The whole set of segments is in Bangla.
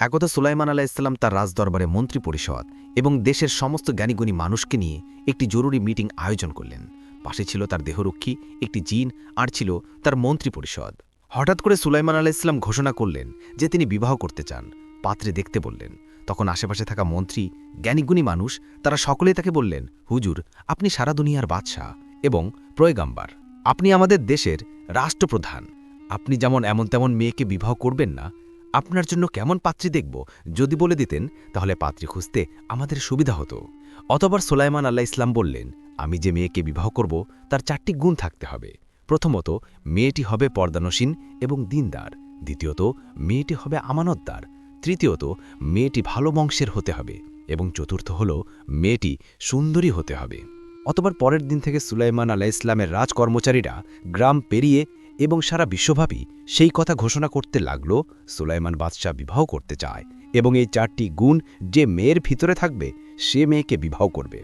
একদা সুলাইমান আলাহ ইসলাম তার রাজদরবারে মন্ত্রী পরিষদ এবং দেশের সমস্ত জ্ঞানীগুণী মানুষকে নিয়ে একটি জরুরি মিটিং আয়োজন করলেন। পাশে ছিল তার দেহরক্ষী, একটি জিন, আর ছিল তার মন্ত্রী পরিষদ। হঠাৎ করে সুলাইমান আলাহ ইসলাম ঘোষণা করলেন যে তিনি বিবাহ করতে চান। পাত্রে দেখতে বললেন, তখন আশেপাশে থাকা মন্ত্রী, জ্ঞানীগুণী মানুষ, তারা সকলেই তাকে বললেন, হুজুর, আপনি সারা দুনিয়ার বাদশাহ এবং প্রয়গাম্বার আপনি আমাদের দেশের রাষ্ট্রপ্রধান। আপনি যেমন এমন তেমন মেয়েকে বিবাহ করবেন না আপনার জন্য কেমন পাত্রী দেখব? যদি বলে দিতেন, তাহলে পাত্রী খুঁজতে আমাদের সুবিধা হতো। অতবার সোলাইমান আল্লাহ ইসলাম বললেন, আমি যে মেয়েকে বিবাহ করব, তার চারটি গুণ থাকতে হবে। প্রথমত, মেয়েটি হবে পর্দানসীন এবং দিনদার। দ্বিতীয়ত, মেয়েটি হবে আমানতদার। তৃতীয়ত, মেয়েটি ভালো বংশের হতে হবে। এবং চতুর্থ হল, মেয়েটি সুন্দরী হতে হবে। অতবার পরের দিন থেকে সুলাইমান আলাহ ইসলামের রাজকর্মচারীরা গ্রাম পেরিয়ে এবং সারা বিশ্বব্যাপী সেই কথা ঘোষণা করতে লাগল সুলাইমান বাদশাহ বিবাহ করতে চায় এবং এই চারটি গুণ যে মেয়ের ভিতরে থাকবে, সে মেয়েকে বিবাহ করবে।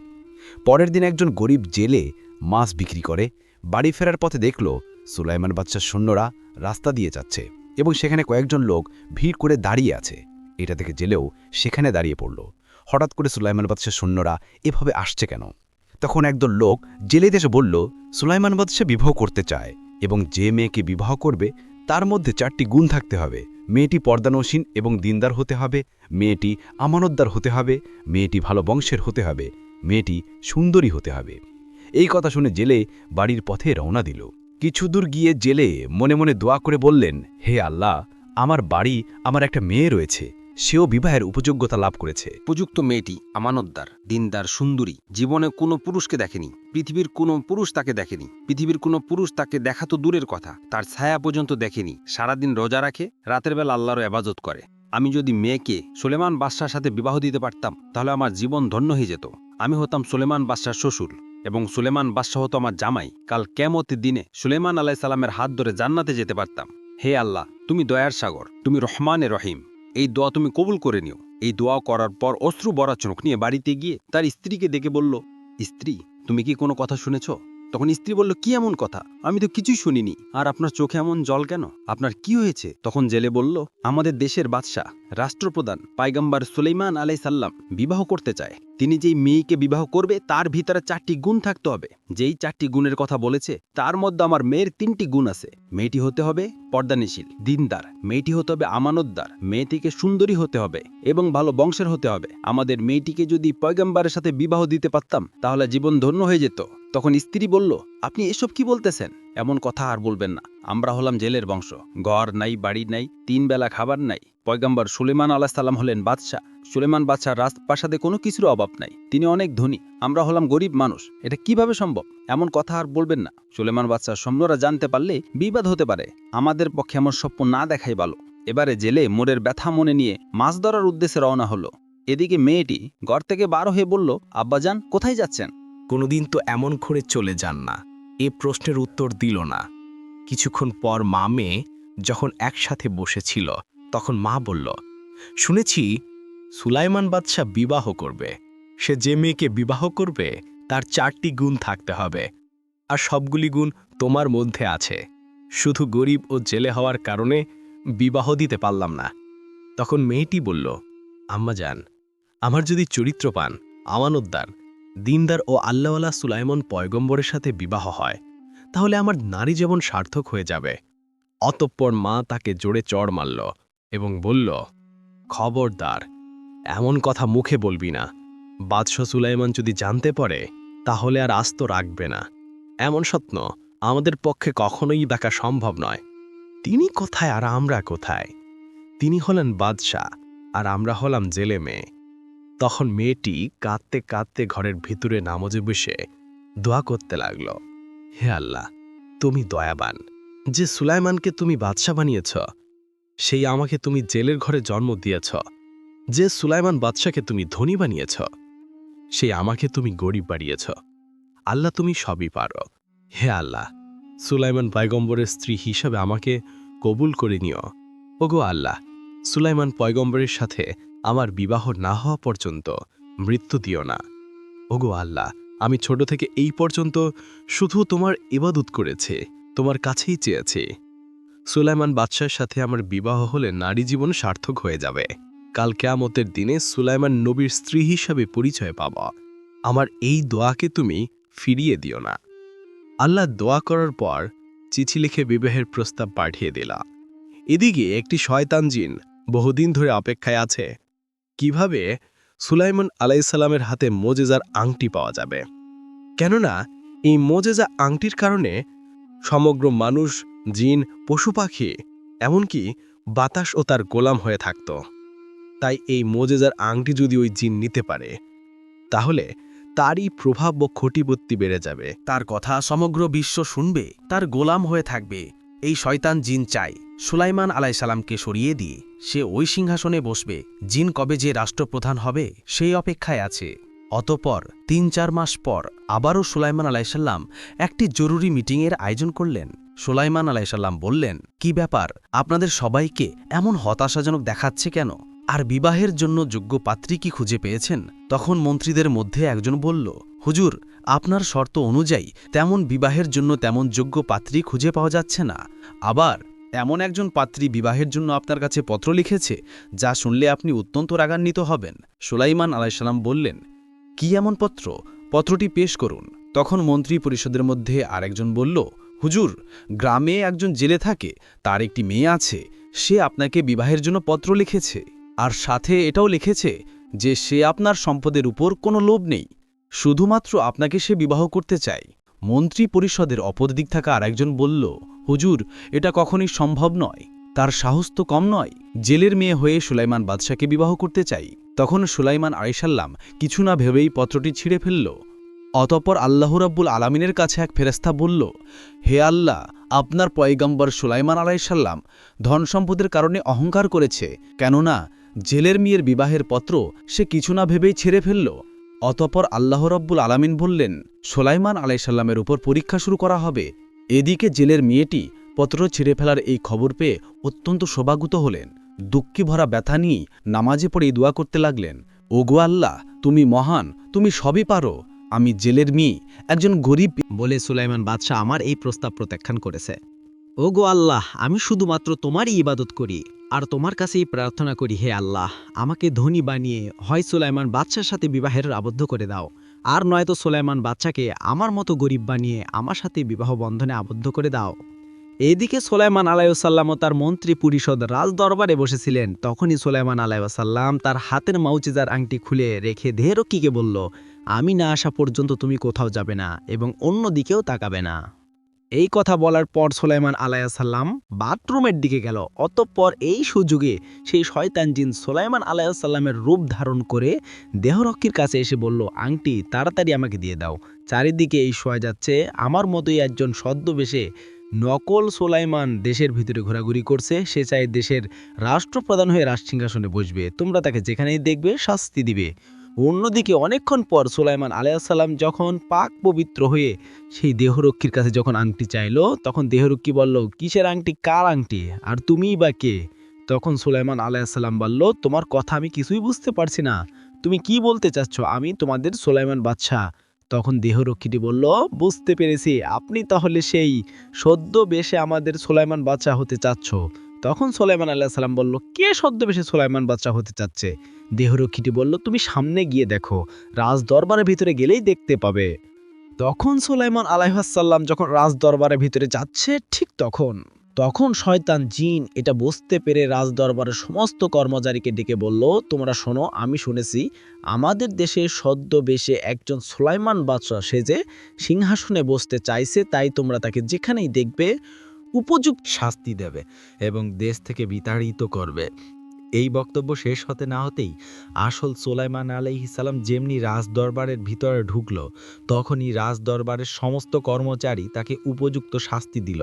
পরের দিন একজন গরিব জেলে মাছ বিক্রি করে, বাড়ি ফেরার পথে দেখল সুলাইমান বাদশাহ সৈন্যরা রাস্তা দিয়ে যাচ্ছে এবং সেখানে কয়েকজন লোক ভিড় করে দাঁড়িয়ে আছে। এটা থেকে জেলেও সেখানে দাঁড়িয়ে পড়ল। হঠাৎ করে সুলাইমান বাদশাহ সৈন্যরা এভাবে আসছে কেন? তখন একদল লোক জেলেদের এসে বলল, সুলাইমান বাদশাহ বিবাহ করতে চায়। এবং যে মেয়েকে বিবাহ করবে, তার মধ্যে চারটি গুণ থাকতে হবে। মেয়েটি পর্দানসীন এবং দিনদার হতে হবে, মেয়েটি আমানতদার হতে হবে, মেয়েটি ভালো বংশের হতে হবে, মেয়েটি সুন্দরী হতে হবে। এই কথা শুনে জেলে বাড়ির পথে রওনা দিল। কিছু দূর গিয়ে জেলে মনে মনে দোয়া করে বললেন, হে আল্লাহ, আমার বাড়ি, আমার একটা মেয়ে রয়েছে। সেও বিবাহের উপযোগ্যতা লাভ করেছে। উপযুক্ত মেয়েটি আমানতদার, দিনদার, সুন্দরী, জীবনে কোনো পুরুষকে দেখেনি, পৃথিবীর কোনো পুরুষ তাকে দেখেনি, পৃথিবীর কোনো পুরুষ তাকে দেখা তো দূরের কথা, তার ছায়া পর্যন্ত দেখেনি, সারাদিন রোজা রাখে, রাতের বেলা আল্লাহর এবাজত করে। আমি যদি মেয়েকে সুলেমান বাদশার সাথে বিবাহ দিতে পারতাম, তাহলে আমার জীবন ধন্য হয়ে যেত। আমি হতাম সুলেমান বাদশার শ্বশুর এবং সুলেমান বাদশাহ হতো আমার জামাই। কাল কেমতের দিনে সুলেমান আলাইসালামের হাত ধরে জান্নাতে যেতে পারতাম। হে আল্লাহ, তুমি দয়ার সাগর, তুমি রহমানে রহিম। এই দোয়া তুমি কবুল করে নিও। এই দোয়া করার পর অশ্রু বরা চোখ নিয়ে বাড়িতে গিয়ে তার স্ত্রীকে ডেকে বলল, স্ত্রী, তুমি কি কোনো কথা শুনেছ? তখন স্ত্রী বলল, কি এমন কথা? আমি তো কিছুই শুনিনি। আর আপনার চোখে এমন জল কেন? আপনার কি হয়েছে? তখন জেলে বলল, আমাদের দেশের বাদশাহ, রাষ্ট্রপ্রধান পাইগাম্বার সুলেইমান আলাই সাল্লাম বিবাহ করতে চায়। তিনি যেই মেয়েকে বিবাহ করবে, তার ভিতরে চারটি গুণ থাকতে হবে। যেই চারটি গুণের কথা বলেছে, তার মধ্যে আমার মেয়ের তিনটি গুণ আছে। মেয়েটি হতে হবে পর্দানিশীল, দিনদার। মেয়েটি হতে হবে আমানতদার। মেয়েটিকে সুন্দরী হতে হবে এবং ভালো বংশের হতে হবে। আমাদের মেয়েটিকে যদি পয়গাম্বারের সাথে বিবাহ দিতে পারতাম, তাহলে জীবন ধন্য হয়ে যেত। তখন স্ত্রী বলল, আপনি এসব কি বলতেছেন? এমন কথা আর বলবেন না। আমরা হলাম জেলের বংশ। ঘর নাই, বাড়ি নাই, তিন বেলা খাবার নাই। পয়গাম্বর সুলেমান আলাহ সাল্লাম হলেন বাদশাহ। সুলেমান বাদশাহ রাজপ্রাসাদে কোনো কিছুর অভাব নাই। তিনি অনেক ধনী। আমরা হলাম গরিব মানুষ। এটা কীভাবে সম্ভব? এমন কথা আর বলবেন না। সুলেমান বাদশাহ সৈন্যরা জানতে পারলে বিবাদ হতে পারে। আমাদের পক্ষে এমন স্বপ্ন না দেখাই ভালো। এবারে জেলে মোড়ের ব্যথা মনে নিয়ে মাছ ধরার উদ্দেশ্যে রওনা হলো। এদিকে মেয়েটি ঘর থেকে বার হয়ে বলল, আব্বাজান, কোথায় যাচ্ছেন? কোনোদিন তো এমন করে চলে যান না। এ প্রশ্নের উত্তর দিল না। কিছুক্ষণ পর মা মেয়ে যখন একসাথে বসেছিল, তখন মা বলল, শুনেছি সুলাইমান বাদশাহ বিবাহ করবে। সে যে মেয়েকে বিবাহ করবে, তার চারটি গুণ থাকতে হবে। আর সবগুলি গুণ তোমার মধ্যে আছে। শুধু গরিব ও জেলে হওয়ার কারণে বিবাহ দিতে পারলাম না। তখন মেয়েটি বলল আম্মা যান আমার যদি চরিত্র পান, আমানতদার দিনদার ও আল্লাহওয়ালা সুলাইমন পয়গম্বরের সাথে বিবাহ হয়, তাহলে আমার নারী জীবন সার্থক হয়ে যাবে। অতঃপর মা তাকে জোরে চড় মারল এবং বলল, খবরদার, এমন কথা মুখে বলবি না। বাদশাহ সুলাইমান যদি জানতে পারে, তাহলে আর আস্ত রাখবে না। এমন স্বপ্ন আমাদের পক্ষে কখনোই দেখা সম্ভব নয়। তিনি কোথায় আর আমরা কোথায়? তিনি হলেন বাদশাহ, আর আমরা হলাম জেলে মেয়ে। তখন মেয়েটি কাঁদতে কাঁদতে ঘরের ভিতরে নামজে বসে দোয়া করতে লাগল। হে আল্লাহ, তুমি দয়াবান। যে সুলাইমানকে তুমি বাদশা বানিয়েছ, সেই আমাকে তুমি জেলের ঘরে জন্ম দিয়েছ। যে সুলাইমান বাদশাকে তুমি ধনী বানিয়েছ, সেই আমাকে তুমি গরিব বাড়িয়েছ আল্লাহ তুমি সবই পারো। হে আল্লাহ, সুলাইমান পয়গম্বরের স্ত্রী হিসাবে আমাকে কবুল করে নিও। ওগো আল্লাহ, সুলাইমান পয়গম্বরের সাথে আমার বিবাহ না হওয়া পর্যন্ত মৃত্যু দিও না। ওগো আল্লাহ, আমি ছোট থেকে এই পর্যন্ত শুধু তোমার ইবাদত করেছে, তোমার কাছেই চেয়েছি। সুলাইমান বাদশার সাথে আমার বিবাহ হলে নারী জীবন সার্থক হয়ে যাবে। কাল কেয়ামতের দিনে সুলাইমান নবীর স্ত্রী হিসাবে পরিচয় পাব। আমার এই দোয়াকে তুমি ফিরিয়ে দিও না। আল্লাহ দোয়া করার পর চিঠি লিখে বিবাহের প্রস্তাব পাঠিয়ে দিলা। এদিকে একটি শয়তান জিন বহুদিন ধরে অপেক্ষায় আছে। কীভাবে সুলাইমন আলাইসাল্লামের হাতে মোজেজার আংটি পাওয়া যাবে? কেননা এই মোজেজা আংটির কারণে সমগ্র মানুষ, জিন, পশু পাখি, এমনকি বাতাস ও তার গোলাম হয়ে থাকত। তাই এই মোজেজার আংটি যদি ওই জিন নিতে পারে, তাহলে তারই প্রভাব ও ক্ষতিবত্তি বেড়ে যাবে। তার কথা সমগ্র বিশ্ব শুনবে, তার গোলাম হয়ে থাকবে। এই শয়তান জিন চায়, সুলাইমান আলাইসালামকে সরিয়ে দিয়ে। সে ওই সিংহাসনে বসবে, জিন কবে যে রাষ্ট্রপ্রধান হবে, সেই অপেক্ষায় আছে। অতপর, তিন চার মাস পর, আবারও সুলাইমান আলাইসাল্লাম একটি জরুরি মিটিংয়ের আয়োজন করলেন। সুলাইমান আলাইসাল্লাম বললেন, কি ব্যাপার? আপনাদের সবাইকে এমন হতাশাজনক দেখাচ্ছে কেন? আর বিবাহের জন্য যোগ্য পাত্রী কি খুঁজে পেয়েছেন? তখন মন্ত্রীদের মধ্যে একজন বলল, হুজুর, আপনার শর্ত অনুযায়ী তেমন বিবাহের জন্য তেমন যোগ্য পাত্রী খুঁজে পাওয়া যাচ্ছে না। আবার এমন একজন পাত্রী বিবাহের জন্য আপনার কাছে পত্র লিখেছে, যা শুনলে আপনি অত্যন্ত রাগান্বিত হবেন। সুলাইমান আলাইসাল্লাম বললেন, কি এমন পত্র? পত্রটি পেশ করুন। তখন মন্ত্রী পরিষদের মধ্যে আরেকজন বলল, হুজুর, গ্রামে একজন জেলে থাকে, তার একটি মেয়ে আছে, সে আপনাকে বিবাহের জন্য পত্র লিখেছে। আর সাথে এটাও লিখেছে যে সে আপনার সম্পদের উপর কোনো লোভ নেই, শুধুমাত্র আপনাকে সে বিবাহ করতে চায়। মন্ত্রী পরিষদের অপর দিক থাকা আরেকজন বলল, হুজুর, এটা কখনই সম্ভব নয়। তার সাহস তো কম নয়। জেলের মেয়ে হয়ে সুলাইমান বাদশাকে বিবাহ করতে চাই। তখন সুলাইমান আড়াইসাল্লাম কিছু না ভেবেই পত্রটি ছিঁড়ে ফেলল। অতপর আল্লাহ রাব্বুল আলামিনের কাছে এক ফেরেস্তা বলল, হে আল্লাহ, আপনার পয়গম্বর সুলাইমান আলাইসাল্লাম ধন সম্পদের কারণে অহংকার করেছে। কেননা জেলের মেয়ের বিবাহের পত্র সে কিছু না ভেবেই ছেড়ে ফেলল। অতপর আল্লাহ রব্বুল আলামিন বললেন, সোলাইমান আলাইসাল্লামের উপর পরীক্ষা শুরু করা হবে। এদিকে জেলের মেয়েটি পত্র ছিঁড়ে ফেলার এই খবর পেয়ে অত্যন্ত শোভাগুত হলেন। দুঃখী ভরা ব্যথা নিয়েই নামাজে পড়ে দোয়া করতে লাগলেন। ওগো আল্লাহ, তুমি মহান, তুমি সবই পারো। আমি জেলের মেয়ে, একজন গরিব বলে সুলাইমান বাদশাহ আমার এই প্রস্তাব প্রত্যাখ্যান করেছে। ও গো আল্লাহ, আমি শুধুমাত্র তোমারই ইবাদত করি। আর তোমার কাছেই প্রার্থনা করি হে আল্লাহ, আমাকে ধনী বানিয়ে হয় সুলাইমান বাদশার সাথে বিবাহের আবদ্ধ করে দাও। আর নয়তো সুলাইমান বাচ্চাকে আমার মতো গরিব বানিয়ে আমার সাথে বিবাহ বন্ধনে আবদ্ধ করে দাও। এদিকে সোলাইমান আলাইসাল্লাম ও তার মন্ত্রী পরিষদ রাজ দরবারে বসেছিলেন। তখনই সোলাইমান আলাইসাল্লাম তার হাতের মাউচিজার আংটি খুলে রেখে দেহরক্ষীকে বলল, আমি না আসা পর্যন্ত তুমি কোথাও যাবে না এবং অন্য দিকেও তাকাবে না। এই কথা বলার পর সোলাইমান আলাইসাল্লাম বাথরুমের দিকে গেল। অতঃপর এই সুযোগে সেই শয়তান জিন সোলাইমান আলাইসাল্লামের রূপ ধারণ করে দেহরক্ষীর কাছে এসে বলল, আংটি, তাড়াতাড়ি আমাকে দিয়ে দাও। চারিদিকে এই শোয়া যাচ্ছে। আমার মতোই একজন সদ্যবেশে নকল সোলাইমান দেশের ভিতরে ঘোরাঘুরি করছে। সে চাই দেশের রাষ্ট্রপ্রধান হয়ে রাজসিংহাসনে বসবে। তোমরা তাকে যেখানেই দেখবে শাস্তি দিবে। অন্যদিকে অনেকক্ষণ পর সুলাইমান আলাইসাল্লাম যখন পাক পবিত্র হয়ে সেই দেহরক্ষীর কাছে যখন আংটি চাইলো, তখন দেহরক্ষী বলল, কিসের আংটি? কার আংটি? আর তুমিই বা কে? তখন সুলাইমান আলাইসাল্লাম বলল, তোমার কথা আমি কিছুই বুঝতে পারছি না। তুমি কি বলতে চাচ্ছ? আমি তোমাদের সুলাইমান বাদশাহ। তখন দেহরক্ষীটি বলল, বুঝতে পেরেছি। আপনি তাহলে সেই সদ্য বেশে আমাদের সোলাইমান বাচ্চা হতে চাচ্ছ। তখন সোলাইমান আল্লাহ সাল্লাম বলল, কে সদ্য বেশে সোলাইমান বাচ্চা হতে চাচ্ছে? দেহরক্ষীটি বলল, তুমি সামনে গিয়ে দেখো রাজ দরবারের ভিতরে গেলেই দেখতে পাবে। তখন সোলাইমান আলাইহাসাল্লাম যখন রাজ দরবারের ভিতরে যাচ্ছে, ঠিক তখন তখন শয়তান জিন এটা বুঝতে পেরে রাজ দরবারের সমস্ত কর্মচারীকে ডেকে বলল, তোমরা শোনো, আমি শুনেছি আমাদের দেশে সদ্য বেশে একজন সোলাইমান বাদশাহ সেজে সিংহাসনে বসতে চাইছে, তাই তোমরা তাকে যেখানেই দেখবে উপযুক্ত শাস্তি দেবে এবং দেশ থেকে বিতাড়িত করবে। এই বক্তব্য শেষ হতে না হতেই আসল সোলাইমান আলাইহিসাল্লাম যেমনি রাজ দরবারের ভিতরে ঢুকল, তখনই রাজ দরবারের সমস্ত কর্মচারী তাকে উপযুক্ত শাস্তি দিল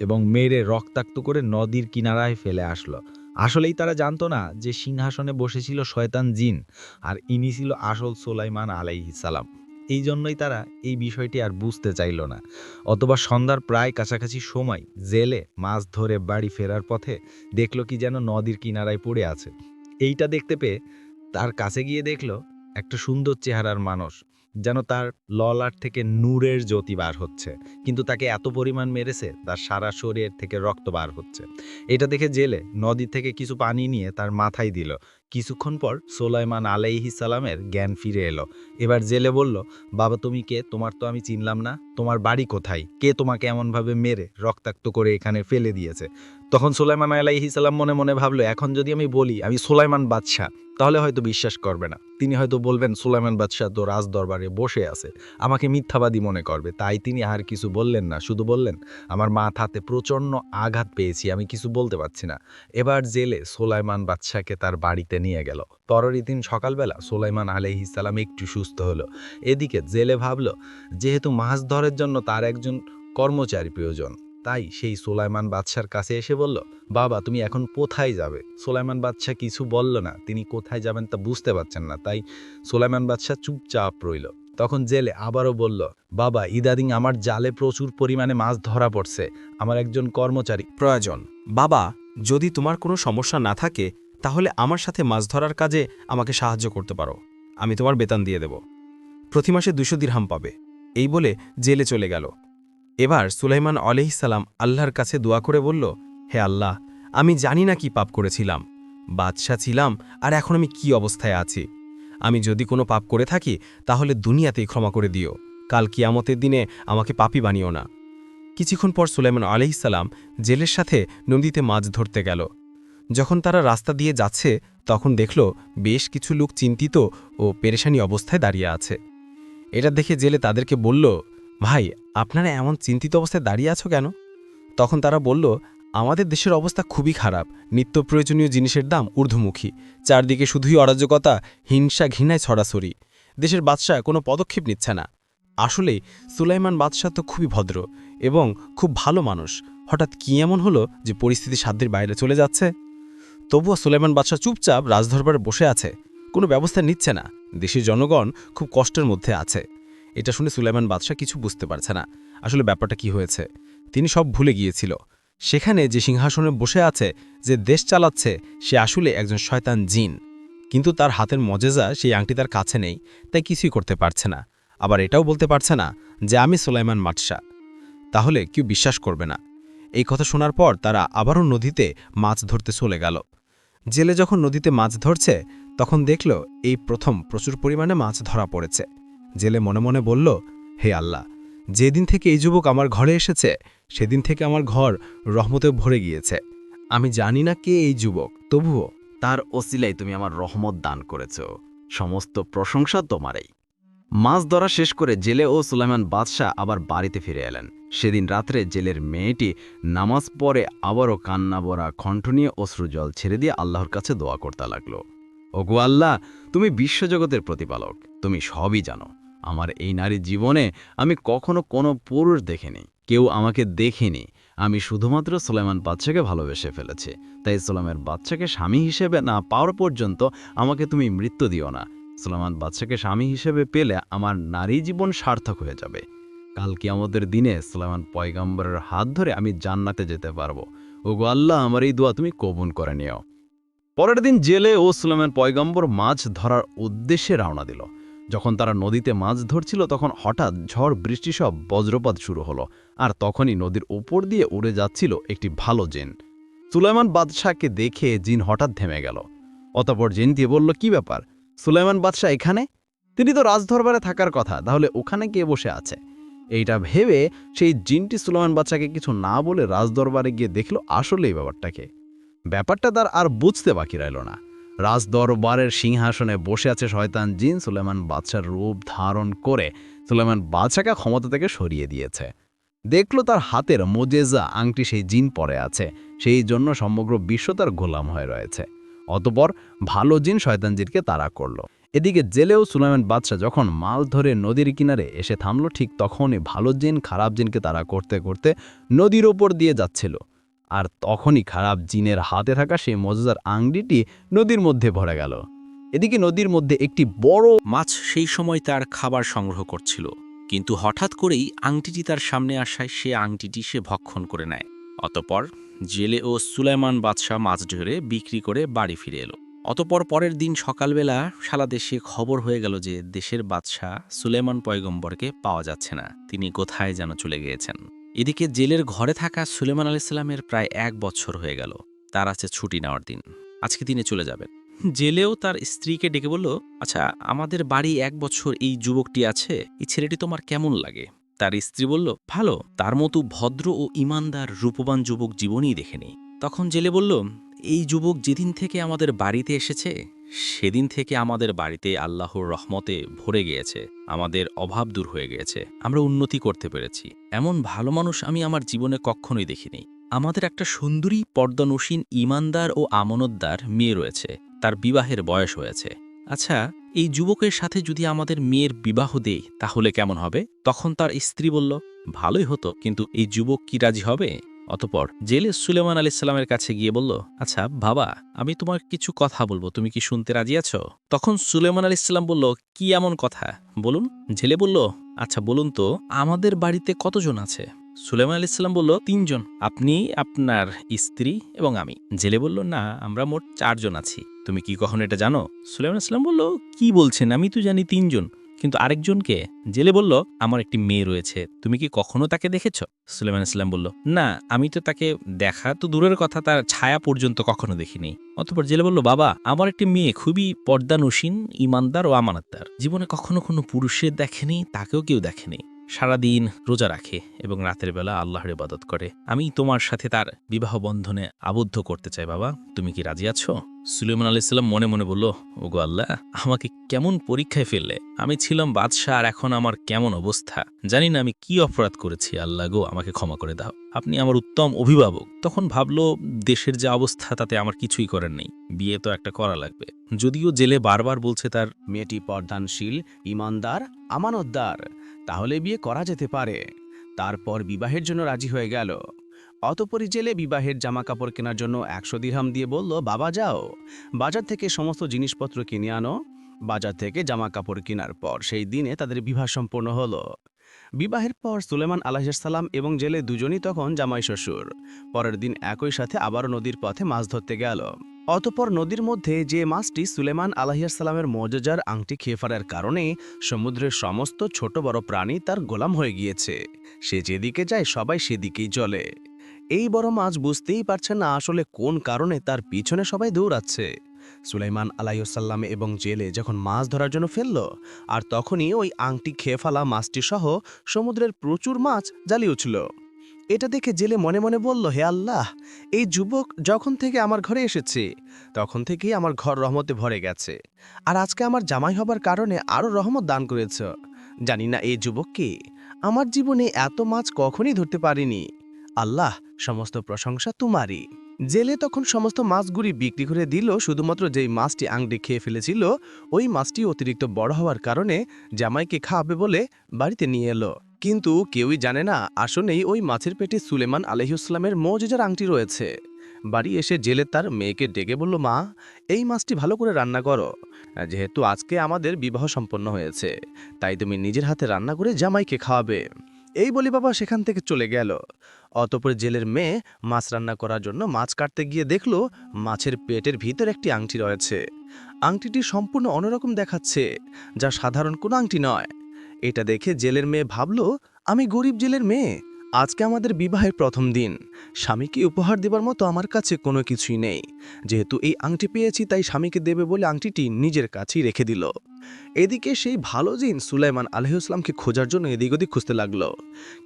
এবং মেরে রক্তাক্ত করে নদীর কিনারায় ফেলে আসলো। আসলেই তারা জানতো না যে সিংহাসনে বসেছিল শয়তান জিন, আর ইনি ছিল আসল সোলাইমান আলাইহিসাল্লাম এই জন্যই তারা এই বিষয়টি আর বুঝতে চাইল না। অথবা সন্ধ্যার প্রায় কাছাকাছি সময় জেলে মাছ ধরে বাড়ি ফেরার পথে দেখল কি যেন নদীর কিনারায় পড়ে আছে। এইটা দেখতে পেয়ে তার কাছে গিয়ে দেখল একটা সুন্দর চেহারার মানুষ। যেন তার ললাট থেকে নূরের জ্যোতি বার হচ্ছে। কিন্তু তাকে এত পরিমাণ মেরেছে, তার সারা শরীর থেকে রক্ত বার হচ্ছে। এটা দেখে জেলে নদী থেকে কিছু পানি নিয়ে তার মাথায় দিল। কিছুক্ষণ পর সোলাইমান আলাইহি সালামের জ্ঞান ফিরে এলো। এবার জেলে বলল, বাবা, তুমি কে? তোমার তো আমি চিনলাম না। তোমার বাড়ি কোথায়? কে তোমাকে এমনভাবে মেরে রক্তাক্ত করে এখানে ফেলে দিয়েছে? তখন সোলাইমান আলাইহি সালাম মনে মনে ভাবলো, এখন যদি আমি বলি, আমি সোলাইমান বাদশাহ, তাহলে হয়তো বিশ্বাস করবে না। তিনি হয়তো বলবেন, সুলাইমান বাদশাহ তো রাজ দরবারে বসে আছে, আমাকে মিথ্যাবাদী মনে করবে। তাই তিনি আর কিছু বললেন না, শুধু বললেন, আমার মাথাতে প্রচণ্ড আঘাত পেয়েছি, আমি কিছু বলতে পারছি না। এবার জেলে সোলাইমান বাদশাকে তার বাড়িতে নিয়ে গেল। পরের দিন সকালবেলা সোলাইমান আলহিসাল্লাম একটু সুস্থ হলো। এদিকে জেলে ভাবল, যেহেতু মাছ ধরার জন্য তার একজন কর্মচারী প্রয়োজন তাই সেই সোলাইমান বাদশার কাছে এসে বলল, বাবা, তুমি এখন কোথায় যাবে? সোলাইমান বাদশাহ কিছু বলল না। তিনি কোথায় যাবেন তা বুঝতে পারছেন না। তাই সোলাইমান বাদশাহ চুপচাপ রইল। তখন জেলে আবারও বলল, বাবা ইদাদিং আমার জালে প্রচুর পরিমাণে মাছ ধরা পড়ছে। আমার একজন কর্মচারী প্রয়োজন। বাবা, যদি তোমার কোনো সমস্যা না থাকে, তাহলে আমার সাথে মাছ ধরার কাজে আমাকে সাহায্য করতে পারো। আমি তোমার বেতন দিয়ে দেব। প্রতি মাসে দুশো দিরহাম পাবে এই বলে জেলে চলে গেল। এবার সুলাইমান আলহিসাল্লাম আল্লাহর কাছে দোয়া করে বলল, হে আল্লাহ, আমি জানি না কি পাপ করেছিলাম। বাদশাহ ছিলাম, আর এখন আমি কি অবস্থায় আছি? আমি যদি কোনো পাপ করে থাকি, তাহলে দুনিয়াতেই ক্ষমা করে দিও। কাল কিয়ামতের দিনে আমাকে পাপি বানিও না। কিছুক্ষণ পর সুলাইমান আলহিসাল্লাম জেলের সাথে নদীতে মাছ ধরতে গেল। যখন তারা রাস্তা দিয়ে যাচ্ছে, তখন দেখল বেশ কিছু লোক চিন্তিত ও পেরেশানি অবস্থায় দাঁড়িয়ে আছে। এটা দেখে জেলে তাদেরকে বলল ভাই, আপনারা এমন চিন্তিত অবস্থায় দাঁড়িয়ে আছো কেন? তখন তারা বলল, আমাদের দেশের অবস্থা খুবই খারাপ। নিত্য প্রয়োজনীয় জিনিসের দাম ঊর্ধ্বমুখী। চারদিকে শুধুই অরাজকতা, হিংসা, ঘৃণায় ছড়াছড়ি। দেশের বাদশাহ কোনো পদক্ষেপ নিচ্ছে না। আসলেই সুলাইমান বাদশাহ তো খুবই ভদ্র এবং খুব ভালো মানুষ। হঠাৎ কি এমন হলো যে পরিস্থিতি সাধ্যের বাইরে চলে যাচ্ছে? তবুও সুলাইমান বাদশাহ চুপচাপ রাজদরবারে বসে আছে। কোনো ব্যবস্থা নিচ্ছে না। দেশের জনগণ খুব কষ্টের মধ্যে আছে। এটা শুনে সুলাইমান বাদশাহ কিছু বুঝতে পারছে না। আসলে ব্যাপারটা কি হয়েছে? তিনি সব ভুলে গিয়েছিল। সেখানে যে সিংহাসনে বসে আছে, যে দেশ চালাচ্ছে, সে আসলে একজন শয়তান জিন। কিন্তু তার হাতের মজেজা, সেই আংটি তার কাছে নেই, তাই কিছুই করতে পারছে না। আবার এটাও বলতে পারছে না যে, আমি সুলাইমান মাটসা তাহলে কেউ বিশ্বাস করবে না। এই কথা শোনার পর তারা আবারও নদীতে মাছ ধরতে চলে গেল। জেলে যখন নদীতে মাছ ধরছে, তখন দেখল এই প্রথম প্রচুর পরিমাণে মাছ ধরা পড়েছে। জেলে মনে মনে বলল, হে আল্লাহ, যেদিন থেকে এই যুবক আমার ঘরে এসেছে, সেদিন থেকে আমার ঘর রহমতে ভরে গিয়েছে। আমি জানি না কে এই যুবক, তবুও তার অসিলাই তুমি আমার রহমত দান করেছ। সমস্ত প্রশংসা তোমারই। মাছ ধরা শেষ করে জেলে ও সুলাইমান বাদশাহ আবার বাড়িতে ফিরে এলেন। সেদিন রাত্রে জেলের মেয়েটি নামাজ পরে আবারও কান্না ভরা কণ্ঠ নিয়ে অশ্রুজল ছেড়ে দিয়ে আল্লাহর কাছে দোয়া করতে লাগল। ওগো আল্লাহ, তুমি বিশ্বজগতের প্রতিপালক, তুমি সবই জানো। আমার এই নারী জীবনে আমি কখনো কোনো পুরুষ দেখিনি, কেউ আমাকে দেখেনি। আমি শুধুমাত্র সুলাইমান বাচ্চাকে ভালোবেসে ফেলেছি। তাই সুলাইমের বাচ্চাকে স্বামী হিসেবে না পাওয়ার পর্যন্ত আমাকে তুমি মৃত্যু দিও না। সুলাইমান বাচ্চাকে স্বামী হিসেবে পেলে আমার নারী জীবন সার্থক হয়ে যাবে। কাল কি আমাদের দিনে সুলাইমান পয়গম্বরের হাত ধরে আমি জান্নাতে যেতে পারব। ওগো আল্লাহ, আমার এই দোয়া তুমি কবুল করে নিও। পরের দিন জেলে ও সুলাইমান পয়গম্বর মাছ ধরার উদ্দেশ্যে রওনা দিল। যখন তারা নদীতে মাছ ধরছিল, তখন হঠাৎ ঝড় বৃষ্টি সব বজ্রপাত শুরু হলো, আর তখনই নদীর ওপর দিয়ে উড়ে যাচ্ছিল একটি ভালো জিন। সুলাইমান বাদশাহকে দেখে জিন হঠাৎ থেমে গেল। অতপর জিন দিয়ে বলল, কি ব্যাপার? সুলাইমান বাদশাহ এখানে? তিনি তো রাজদরবারে থাকার কথা, তাহলে ওখানে কে বসে আছে? এইটা ভেবে সেই জিনটি সুলাইমান বাদশাকে কিছু না বলে রাজদরবারে গিয়ে দেখল আসলে এই ব্যাপারটাকে। ব্যাপারটা তার আর বুঝতে বাকি রইল না। রাজদরবারের সিংহাসনে বসে আছে শয়তান জিন সুলেমান বাদশার রূপ ধারণ করে সুলেমান বাদশাকে ক্ষমতা থেকে সরিয়ে দিয়েছে। দেখল তার হাতের মোজেজা আংটি সেই জিন পরে আছে, সেই জন্য সমগ্র বিশ্ব তার গোলাম হয়ে রয়েছে। অতপর ভালো জিন শয়তান জিনকে তাড়া করল। এদিকে জেলেও সুলাইমান বাদশাহ যখন মাল ধরে নদীর কিনারে এসে থামল, ঠিক তখনই ভালো জিন খারাপ জিনকে তাড়া করতে করতে নদীর ওপর দিয়ে যাচ্ছিল। আর তখনই খারাপ জিনের হাতে থাকা সেই মজাদার আংটিটি নদীর মধ্যে ভরে গেল। এদিকে নদীর মধ্যে একটি বড় মাছ সেই সময় তার খাবার সংগ্রহ করছিল। কিন্তু হঠাৎ করেই আংটিটি তার সামনে আসায় সে আংটিটি সে ভক্ষণ করে নেয়। অতপর জেলে ও সুলাইমান বাদশাহ মাছ ধরে বিক্রি করে বাড়ি ফিরে এলো। অতপর পরের দিন সকালবেলা সারা দেশে খবর হয়ে গেল যে দেশের বাদশাহ সুলেমান পয়গম্বরকে পাওয়া যাচ্ছে না। তিনি কোথায় যেন চলে গিয়েছেন। এদিকে জেলের ঘরে থাকা সুলেমান আলাইসাল্লামের প্রায় এক বছর হয়ে গেল। তার আছে ছুটি নেওয়ার দিন। আজকে দিনে চলে যাবেন। জেলেও তার স্ত্রীকে ডেকে বলল আচ্ছা আমাদের বাড়ি এক বছর এই যুবকটি আছে, এই ছেলেটি তোমার কেমন লাগে? তার স্ত্রী বলল, ভালো, তার মতো ভদ্র ও ইমানদার, রূপবান যুবক জীবনই দেখেনি তখন জেলে বলল, এই যুবক যেদিন থেকে আমাদের বাড়িতে এসেছে সেদিন থেকে আমাদের বাড়িতে আল্লাহর রহমতে ভরে গিয়েছে, আমাদের অভাব দূর হয়ে গিয়েছে, আমরা উন্নতি করতে পেরেছি। এমন ভালো মানুষ আমি আমার জীবনে কখনোই দেখিনি। আমাদের একটা সুন্দরী, পর্দনসীন ইমানদার ও আমানতদার মেয়ে রয়েছে, তার বিবাহের বয়স হয়েছে। আচ্ছা এই যুবকের সাথে যদি আমাদের মেয়ের বিবাহ দেই, তাহলে কেমন হবে? তখন তার স্ত্রী বলল, ভালোই হতো, কিন্তু এই যুবক কি রাজি হবে? অতপর জেলে সুলেমান আলাইসাল্লামের কাছে গিয়ে বলল আচ্ছা বাবা, আমি তোমার কিছু কথা বলব, তুমি কি শুনতে রাজি আছো? তখন সুলেমান আলাইসাল্লাম বলল, কি এমন কথা? বলুন। জেলে বলল আচ্ছা বলুন তো, আমাদের বাড়িতে কতজন আছে? সুলেমান আলাইসাল্লাম বলল, তিনজন, আপনি, আপনার স্ত্রী এবং আমি। জেলে বলল, না, আমরা মোট চারজন আছি, তুমি কি কখনো এটা জানো? সুলেমান ইসলাম বলল, কি বলছেন? আমি তো জানি তিনজন। কিন্তু আরেকজনকে জেলে বলল, আমার একটি মেয়ে রয়েছে, তুমি কি কখনো তাকে দেখেছ? সুলেমান ইসলাম বলল, না, আমি তো তাকে দেখা তো দূরের কথা, তার ছায়া পর্যন্ত কখনো দেখিনি। অতপর জেলে বলল, বাবা, আমার একটি মেয়ে খুবই পর্দানসীন, ইমানদার ও আমানতদার। জীবনে কখনো কোনো পুরুষের দেখেনি, তাকেও কেউ দেখেনি। সারাদিন রোজা রাখে এবং রাতের বেলা আল্লাহর ইবাদত করে। আমি তোমার সাথে তার বিবাহ বন্ধনে আবদ্ধ করতে চাই, বাবা। তুমি কি রাজি আছো? সুলেমান আলাইসাল্লাম মনে মনে বলল, ওগো আল্লাহ, আমাকে কেমন পরীক্ষায় ফেললে? আমি ছিলাম বাদশাহ আর এখন আমার কেমন অবস্থা? জানি না আমি কি অপরাধ করেছি। আল্লাহ গো, আমাকে ক্ষমা করে দাও। আপনি আমার উত্তম অভিভাবক তখন ভাবলো, দেশের যে অবস্থা, তাতে আমার কিছুই করার নেই। বিয়ে তো একটা করা লাগবে। যদিও জেলে বারবার বলছে তার মেয়েটি পর্দানশীল, ইমানদার, আমানতদার। তাহলে বিয়ে করা যেতে পারে। তারপর বিবাহের জন্য রাজি হয়ে গেল। অতপরই জেলে বিবাহের জামা কাপড় কেনার জন্য একশো দিরহাম দিয়ে বলল, বাবা, যাও। বাজার থেকে সমস্ত জিনিসপত্র কিনে আনো। বাজার থেকে জামা কাপড় কেনার পর সেই দিনে তাদের বিবাহ সম্পন্ন হলো। বিবাহের পর সুলেমান আলাহিসাল্লাম এবং জেলে দুজনই তখন জামাই শ্বশুর। পরের দিন একই সাথে আবারও নদীর পথে মাছ ধরতে গেল। অতপর নদীর মধ্যে যে মাছটি সুলেমান আলাহিসাল্লামের মজাজার আংটি খেয়ে ফেলার কারণে সমুদ্রের সমস্ত ছোট বড় প্রাণী তার গোলাম হয়ে গিয়েছে। সে যেদিকে যায় সবাই সেদিকেই চলে। এই বড় মাছ বুঝতেই পারছে না আসলে কোন কারণে তার পিছনে সবাই দৌড়াচ্ছে। সুলাইমান আলাইসাল্লাম এবং জেলে যখন মাছ ধরার জন্য ফেলল, আর তখনই ওই আংটি খেয়ে ফেলা মাছটি সহ সমুদ্রের প্রচুর মাছ জ্বালিয়ে উঠল। এটা দেখে জেলে মনে মনে বলল, হে আল্লাহ, এই যুবক যখন থেকে আমার ঘরে এসেছে, তখন থেকেই আমার ঘর রহমতে ভরে গেছে। আর আজকে আমার জামাই হবার কারণে আরও রহমত দান করেছ। জানি না এই যুবককে আমার জীবনে এত মাছ কখনই ধরতে পারিনি। আল্লাহ, সমস্ত প্রশংসা তোমারই। জেলে তখন সমস্ত মাছগুলি বিক্রি করে দিল, শুধুমাত্র যেই মাছটি আংটি খেয়ে ফেলেছিল, ওই মাছটি অতিরিক্ত বড় হওয়ার কারণে জামাইকে খাওয়াবে বলে বাড়িতে নিয়ে এলো। কিন্তু কেউই জানে না, আসলেই ওই মাছের পেটে সুলেমান আলহিউসলামের মৌজেজার আংটি রয়েছে। বাড়ি এসে জেলে তার মেয়েকে ডেকে বলল, মা, এই মাছটি ভালো করে রান্না করো। যেহেতু আজকে আমাদের বিবাহ সম্পন্ন হয়েছে, তাই তুমি নিজের হাতে রান্না করে জামাইকে খাওয়াবে। এই বলি বাবা সেখান থেকে চলে গেল। অতপর জেলের মেয়ে মাছ রান্না করার জন্য মাছ কাটতে গিয়ে দেখল মাছের পেটের ভিতর একটি আংটি রয়েছে। আংটিটি সম্পূর্ণ অন্যরকম দেখাচ্ছে, যা সাধারণ কোনো আংটি নয়। এটা দেখে জেলের মেয়ে ভাবল, আমি গরিব জেলের মেয়ে। আজকে আমাদের বিবাহের প্রথম দিন। স্বামীকে উপহার দেবার মতো আমার কাছে কোনো কিছুই নেই। যেহেতু এই আংটি পেয়েছি, তাই স্বামীকে দেবে বলে আংটিটি নিজের কাছেই রেখে দিল। এদিকে সেই ভালো জিন সুলাইমান আলহিউসলামকে খোঁজার জন্য এদিক ওদিক খুঁজতে লাগল।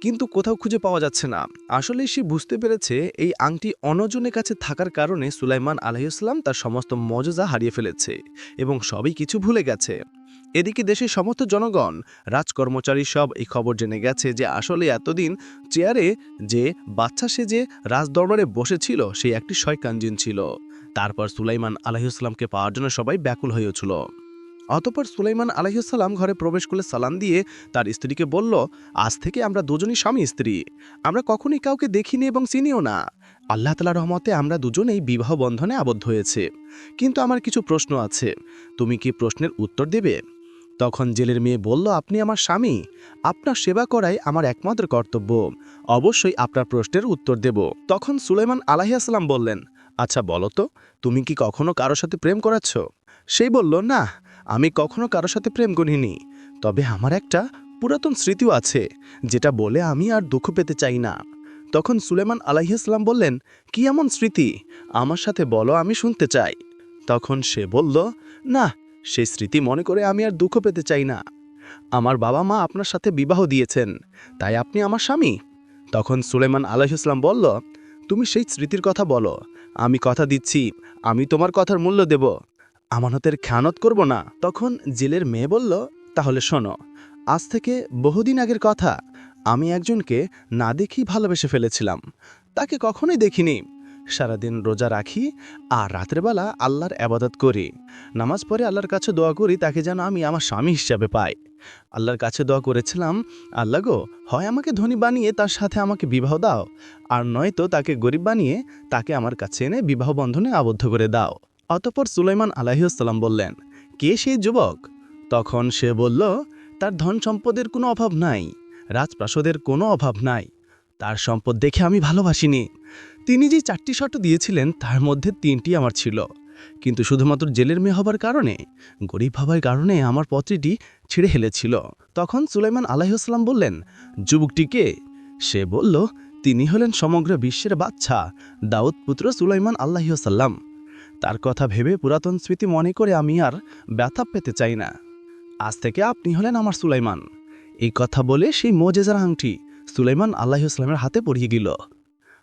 কিন্তু কোথাও খুঁজে পাওয়া যাচ্ছে না। আসলে সে বুঝতে পেরেছে, এই আংটি অনজনের কাছে থাকার কারণে সুলাইমান আলহিউসলাম তার সমস্ত মজজা হারিয়ে ফেলেছে এবং সবই কিছু ভুলে গেছে। এদিকে দেশের সমস্ত জনগণ, রাজকর্মচারী সব এই খবর জেনে গেছে যে আসলে এতদিন চেয়ারে যে বাচ্চা সেজে রাজদরবারে বসেছিল সেই একটি শয়কাঞ্জিন ছিল। তারপর সুলাইমান আলহিউসলামকে পাওয়ার জন্য সবাই ব্যাকুল হয়েছিল। অতপর সুলাইমান আলহিউসাল্লাম ঘরে প্রবেশ করে সালাম দিয়ে তার স্ত্রীকে বলল, আজ থেকে আমরা দুজনই স্বামী স্ত্রী। আমরা কখনই কাউকে দেখিনি এবং চিনিও না। আল্লাহ তালা রহমতে আমরা দুজনেই বিবাহ বন্ধনে আবদ্ধ হয়েছে। কিন্তু আমার কিছু প্রশ্ন আছে। তুমি কি প্রশ্নের উত্তর দেবে? তখন জেলের মেয়ে বলল, আপনি আমার স্বামী। আপনার সেবা করাই আমার একমাত্র কর্তব্য। অবশ্যই আপনার প্রশ্নের উত্তর দেব। তখন সুলাইমান আলাহিয়াসাল্লাম বললেন আচ্ছা বলো তো, তুমি কি কখনো কারোর সাথে প্রেম করাচ্ছ সেই বলল, না, আমি কখনো কারোর সাথে প্রেম করিনি। তবে আমার একটা পুরাতন স্মৃতিও আছে, যেটা বলে আমি আর দুঃখ পেতে চাই না। তখন সুলেমান আলাইহিসলাম বললেন, কি এমন স্মৃতি? আমার সাথে বলো, আমি শুনতে চাই। তখন সে বলল, না সেই স্মৃতি মনে করে আমি আর দুঃখ পেতে চাই না। আমার বাবা মা আপনার সাথে বিবাহ দিয়েছেন, তাই আপনি আমার স্বামী। তখন সুলেমান আলাইহিসলাম বলল, তুমি সেই স্মৃতির কথা বলো। আমি কথা দিচ্ছি, আমি তোমার কথার মূল্য দেব। আমানতের খেয়ানত করব না। তখন জেলের মেয়ে বলল, তাহলে শোনো, আজ থেকে বহুদিন আগের কথা। আমি একজনকে না দেখেই ভালোবেসে ফেলেছিলাম। তাকে কখনোই দেখিনি। সারাদিন রোজা রাখি আর রাতের বেলা আল্লাহর আবাদত করি। নামাজ পড়ে আল্লাহর কাছে দোয়া করি, তাকে যেন আমি আমার স্বামী হিসাবে পাই। আল্লাহর কাছে দোয়া করেছিলাম, আল্লাহ গো, হয় আমাকে ধনী বানিয়ে তার সাথে আমাকে বিবাহ দাও, আর নয়তো তাকে গরিব বানিয়ে তাকে আমার কাছে এনে বিবাহ বন্ধনে আবদ্ধ করে দাও। অতপর সুলাইমান আলাহিউসাল্লাম বললেন, কে সেই যুবক? তখন সে বলল, তার ধন সম্পদের কোনো অভাব নাই, রাজপ্রাসাদের কোনো অভাব নাই। তার সম্পদ দেখে আমি ভালোবাসিনি। তিনি যে চারটি শর্ত দিয়েছিলেন, তার মধ্যে তিনটি আমার ছিল। কিন্তু শুধুমাত্র জেলের মেয়ে হবার কারণে, গরিব হবার কারণে আমার পত্রীটি ছিঁড়ে হেলেছিল তখন সুলাইমান আলাহিউসাল্লাম বললেন যুবকটিকে সে বলল, তিনি হলেন সমগ্র বিশ্বের বাচ্চা দাউদ পুত্র সুলাইমান আল্লাহিসাল্লাম তার কথা ভেবে পুরাতন স্মৃতি মনে করে আমি আর ব্যথা পেতে চাই না। আজ থেকে আপনি হলেন আমার সুলাইমান। এই কথা বলে সেই মোজেজার আংটি সুলাইমান আল্লাহিসাল্লামের হাতে পড়িয়ে গেল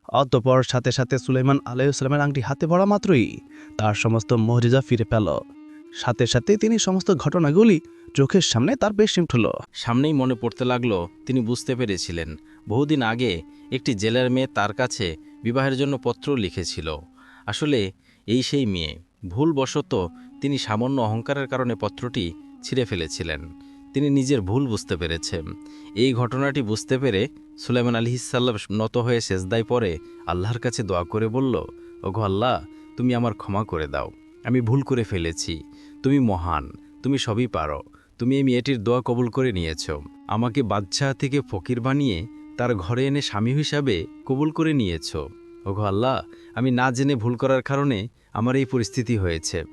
অতপর সাথে সাথে সুলাইমান আলাইসাল্লামের আংটি হাতে পড়া মাত্রই তার সমস্ত মজেজা ফিরে পেল। সাথে সাথে তিনি সমস্ত ঘটনাগুলি চোখের সামনে তার বেশ উঠল সামনেই মনে পড়তে লাগল, তিনি বুঝতে পেরেছিলেন। বহুদিন আগে একটি জেলার মেয়ে তার কাছে বিবাহের জন্য পত্র লিখেছিল। আসলে এই সেই মেয়ে। ভুলবশত তিনি সামান্য অহংকারের কারণে পত্রটি ছিঁড়ে ফেলেছিলেন। তিনি নিজের ভুল বুঝতে পেরেছেন। এই ঘটনাটি বুঝতে পেরে সুলাইমান আলহিসাল্লাম নত হয়ে সেজদায় পরে আল্লাহর কাছে দোয়া করে বলল, ওগো আল্লাহ, তুমি আমার ক্ষমা করে দাও। আমি ভুল করে ফেলেছি। তুমি মহান। তুমি সবই পারো। তুমি এই মেয়েটির দোয়া কবুল করে নিয়েছ। আমাকে বাদশাহ থেকে ফকির বানিয়ে তার ঘরে এনে স্বামী হিসাবে কবুল করে নিয়েছ। ওগো আল্লাহ, আমি না জেনে ভুল করার কারণে আমার এই পরিস্থিতি হয়েছে।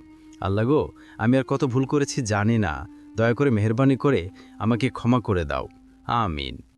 আল্লাহ গো, আমি আর কত ভুল করেছি জানি না। দয়া করে মেহরবানি করে আমাকে ক্ষমা করে দাও। আমিন।